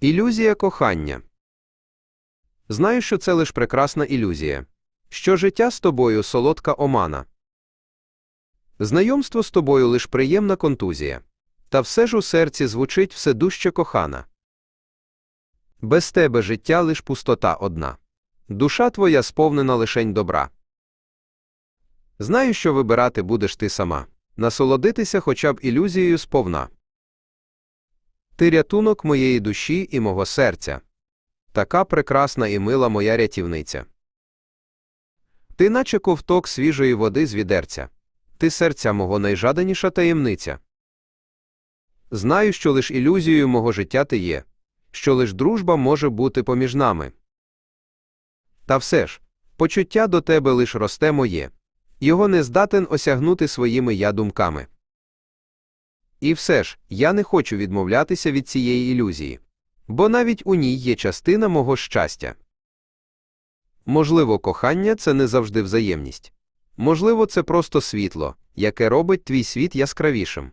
Ілюзія кохання. Знаю, що це лише прекрасна ілюзія, що життя з тобою солодка омана. Знайомство з тобою лиш приємна контузія, та все ж у серці звучить все дужче кохана. Без тебе життя лиш пустота одна. Душа твоя сповнена лишень добра. Знаю, що вибирати будеш ти сама, насолодитися хоча б ілюзією сповна. Ти рятунок моєї душі і мого серця. Така прекрасна і мила моя рятівниця. Ти наче ковток свіжої води з відерця. Ти серця мого найжаданіша таємниця. Знаю, що лиш ілюзією мого життя ти є, що лиш дружба може бути поміж нами. Та все ж, почуття до тебе лиш росте моє, його не здатен осягнути своїми я думками. І все ж, я не хочу відмовлятися від цієї ілюзії, бо навіть у ній є частина мого щастя. Можливо, кохання це не завжди взаємність. Можливо, це просто світло, яке робить твій світ яскравішим.